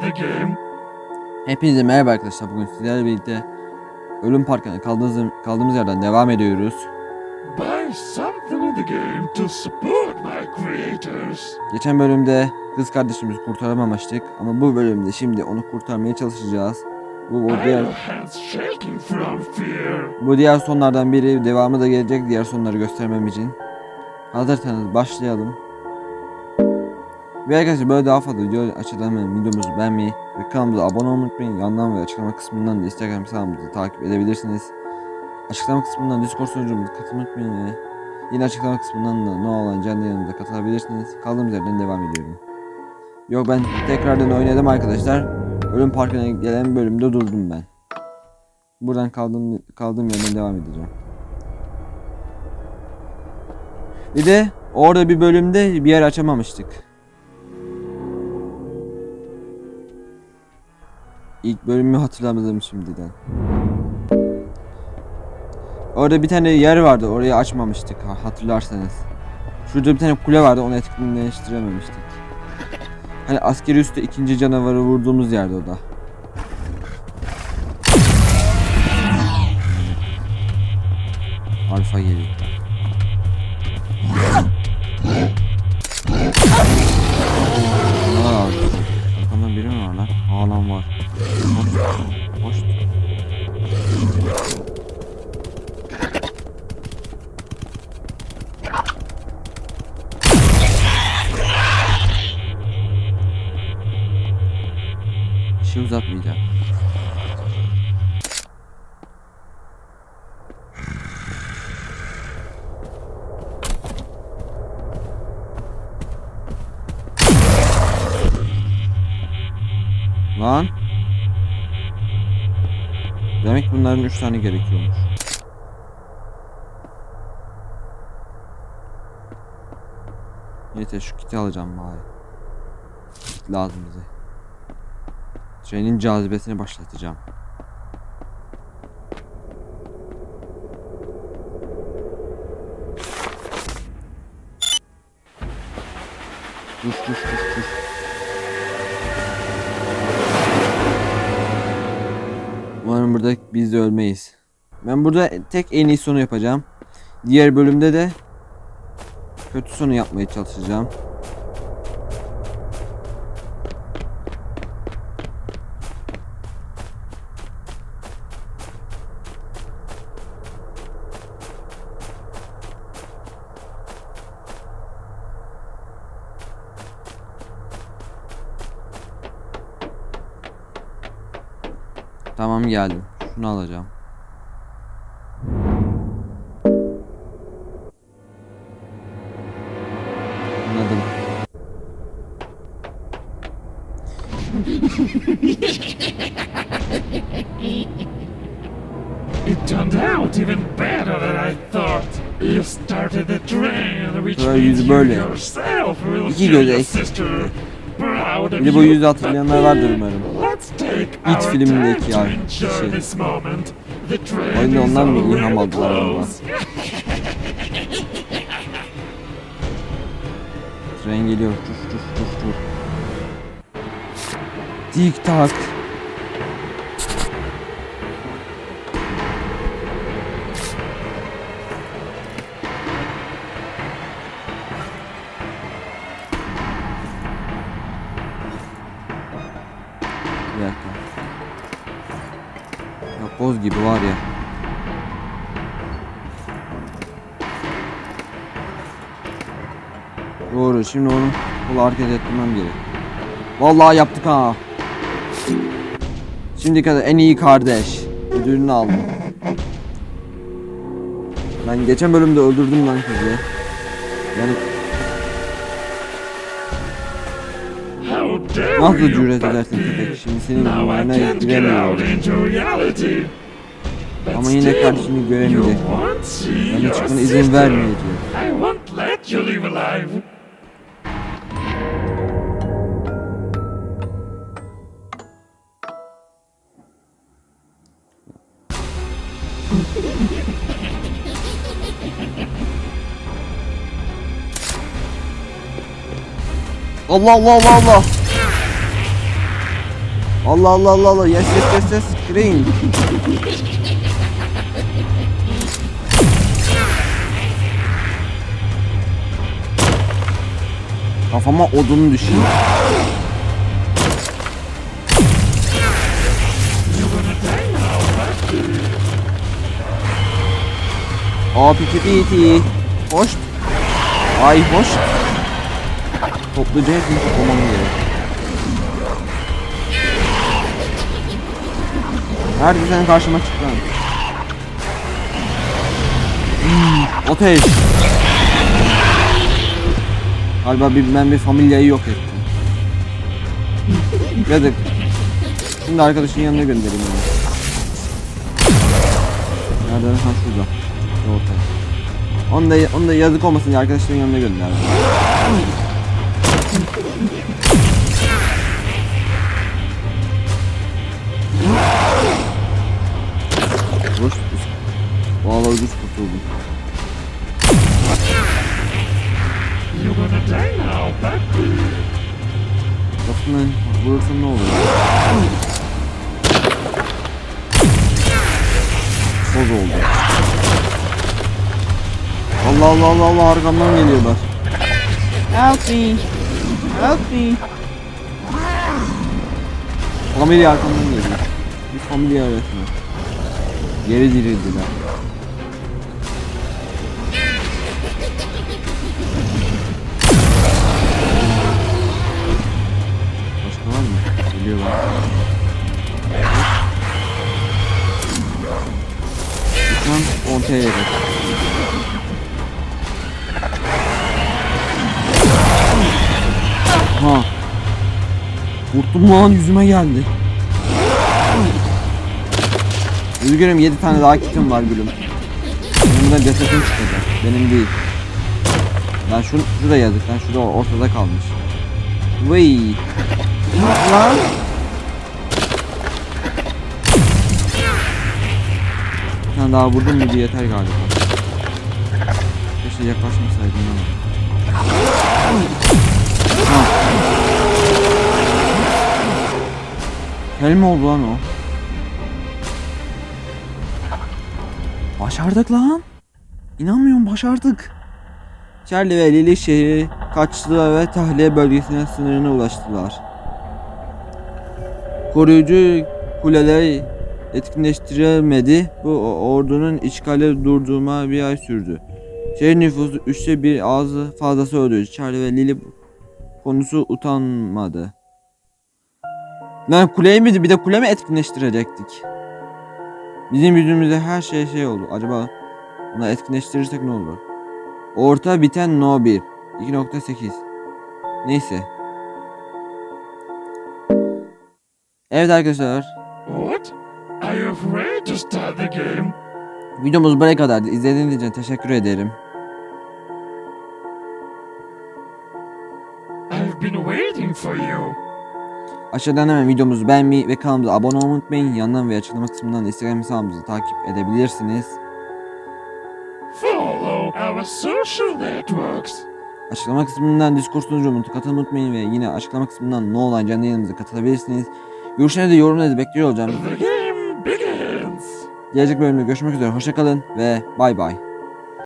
of the game. Hepinize merhaba arkadaşlar. Bugün sizlerle birlikte Ölüm Parkı'na kaldığımız, kaldığımız yerden devam ediyoruz. Buy something in the game to support my creators. Geçen bölümde kız kardeşimizi kurtaramamıştık ama bu bölümde şimdi onu kurtarmaya çalışacağız. Bu, bu diğer bu diğer sonlardan biri. Devamı da gelecek diğer sonları göstermem için. Hazırsanız başlayalım. Ve arkadaşlar böyle daha fazla video açıdan videomuzu beğenmeyi ve kanalımıza abone olmayı unutmayın. Yandan ve açıklama kısmından da Instagram hesabımızı takip edebilirsiniz. Açıklama kısmından Discord sunucumuza katılmayı unutmayın ve yine açıklama kısmından da ne olan canlı yayınımıza katılabilirsiniz. Kaldığımız yerden devam ediyorum. Yok ben tekrardan oynadım arkadaşlar. Ölüm Parkı'na gelen bölümde durdum ben. Buradan kaldığım, kaldığım yerden devam edeceğim. Bir de orada bir bölümde bir yer açamamıştık. İlk bölümü hatırlamadım şimdiden. Orada bir tane yer vardı orayı açmamıştık ha- hatırlarsanız. Şurada bir tane kule vardı onu etkinleştirememiştik. Hani askeri üstü ikinci canavarı vurduğumuz yerde o da. Alfa geliyor. Bir şey uzatmayacağım. Lan. Demek bunların 3 tane gerekiyormuş. Neyse şu kiti alacağım bari. Kit lazım bize. Trenin cazibesini başlatacağım. Düş düş düş düş. Umarım burada biz de ölmeyiz. Ben burada tek en iyi sonu yapacağım. Diğer bölümde de kötü sonu yapmaya çalışacağım. Tamam geldim. Şunu alacağım. Anladım. It turned out even better than I thought. You started the train, which means you yourself will göz your sister proud of Bir de bu you. yüzü hatırlayanlar vardır umarım. Our filmindeki time to ya- enjoy şey. Oyunda ondan mı ilham aldılar close. Tren geliyor. Tuf tuf tuf tuf. Tik tak. Boz gibi var ya. Doğru şimdi onu kolu hareket ettirmem gerek. Vallahi yaptık ha. Şimdi kadar en iyi kardeş. Ödülünü aldım. Ben geçen bölümde öldürdüm lan kızı. Yani nasıl cüret edersin köpek? Şimdi senin Now I numara can't get out giremiyorum. Ama yine you göremeyecek. your çıkmana izin vermeyecek. Allah Allah Allah Allah. Allah Allah Allah Allah. Yes yes yes yes. Green. Kafama odun düşüyor. Aa piti piti. Hoş. Ay hoş. Topluca hepsini toplamam gerek. Nerede sen karşıma çık lan. Hmm, ateş. Galiba bir, ben bir familyayı yok ettim. Yazık. Şimdi arkadaşın yanına göndereyim onu. Nerede? Ha şurada. Ortaya. Onu da, onu da yazık olmasın diye arkadaşların yanına gönderdim. Hoş Vallahi ucuz kurtuldum. Bakın lan vurursan ne olur? Boz oldu. Allah Allah Allah Allah arkamdan geliyorlar. Help me. Help me. Familya arkamdan geliyor. Bir familya öğretmen. Geri dirildiler. Başka var mı? Geliyorlar. Lütfen 10 TL'ye. Ha. Vurdum lan yüzüme geldi. Üzgünüm 7 tane daha kitim var gülüm. Benim de cesetim çıkacak. Benim değil. Lan şu, şurada yazık lan şurada ortada kalmış. Vıy. Lan. Bir tane daha vurdum mu diye yeter galiba. Keşke yaklaşmasaydım. Ha. Kel mi oldu lan o? Başardık lan. İnanmıyorum başardık. Charlie ve Lily şehri kaçtılar ve tahliye bölgesine sınırına ulaştılar. Koruyucu kuleler etkinleştirilmedi. Bu ordunun işgali durdurma bir ay sürdü. Şehir nüfusu üçte bir ağzı fazlası öldü. Charlie ve Lily konusu utanmadı. Lan kuleyi mi bir de kule mi etkinleştirecektik? Bizim yüzümüzde her şey şey oldu. Acaba bunu etkinleştirirsek ne olur? Orta biten no 1. 2.8. Neyse. Evet arkadaşlar. What? Are you afraid to start the game? Videomuz buraya kadardı. İzlediğiniz için teşekkür ederim. I've been waiting for you. Aşağıdan hemen videomuzu beğenmeyi ve kanalımıza abone olmayı unutmayın. Yandan ve açıklama kısmından Instagram hesabımızı takip edebilirsiniz. Follow our social networks. Açıklama kısmından Discord sunucumuza katılmayı unutmayın ve yine açıklama kısmından ne olan canlı yayınımıza katılabilirsiniz. Görüşlerinizi yorumlarınızı bekliyor olacağım. Gelecek bölümde görüşmek üzere. Hoşçakalın ve bay bay.